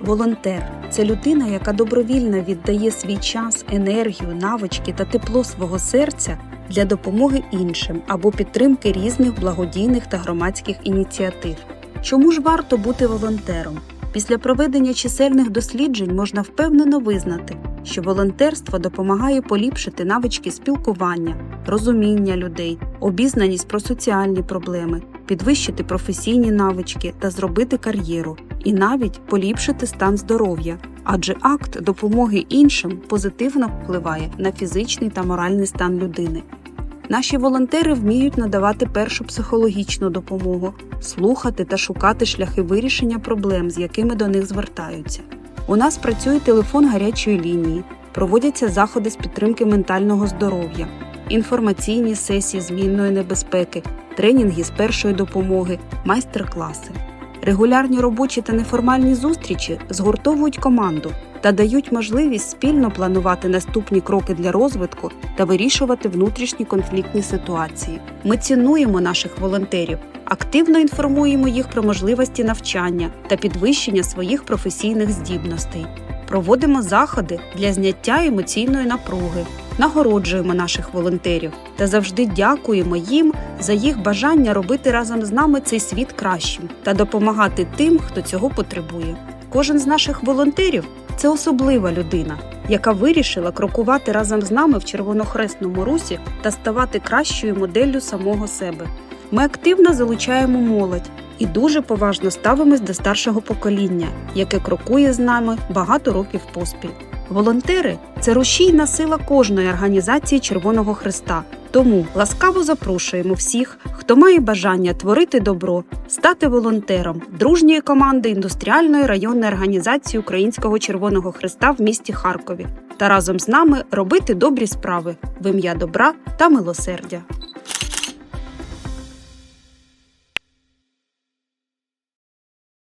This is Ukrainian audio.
Волонтер це людина, яка добровільно віддає свій час, енергію, навички та тепло свого серця для допомоги іншим або підтримки різних благодійних та громадських ініціатив. Чому ж варто бути волонтером? Після проведення чисельних досліджень можна впевнено визнати, що волонтерство допомагає поліпшити навички спілкування, розуміння людей, обізнаність про соціальні проблеми, підвищити професійні навички та зробити кар'єру, і навіть поліпшити стан здоров'я, адже акт допомоги іншим позитивно впливає на фізичний та моральний стан людини. Наші волонтери вміють надавати першу психологічну допомогу, слухати та шукати шляхи вирішення проблем, з якими до них звертаються. У нас працює телефон гарячої лінії, проводяться заходи з підтримки ментального здоров'я, інформаційні сесії змінної небезпеки, тренінги з першої допомоги, майстер-класи. Регулярні робочі та неформальні зустрічі згуртовують команду та дають можливість спільно планувати наступні кроки для розвитку та вирішувати внутрішні конфліктні ситуації. Ми цінуємо наших волонтерів, активно інформуємо їх про можливості навчання та підвищення своїх професійних здібностей. Проводимо заходи для зняття емоційної напруги, нагороджуємо наших волонтерів та завжди дякуємо їм за їх бажання робити разом з нами цей світ кращим та допомагати тим, хто цього потребує. Кожен з наших волонтерів це особлива людина, яка вирішила крокувати разом з нами в червонохресному русі та ставати кращою моделлю самого себе. Ми активно залучаємо молодь і дуже поважно ставимось до старшого покоління, яке крокує з нами багато років поспіль. Волонтери це рушійна сила кожної організації Червоного Христа. Тому ласкаво запрошуємо всіх, хто має бажання творити добро, стати волонтером дружньої команди індустріальної районної організації Українського Червоного Христа в місті Харкові та разом з нами робити добрі справи в ім'я добра та милосердя.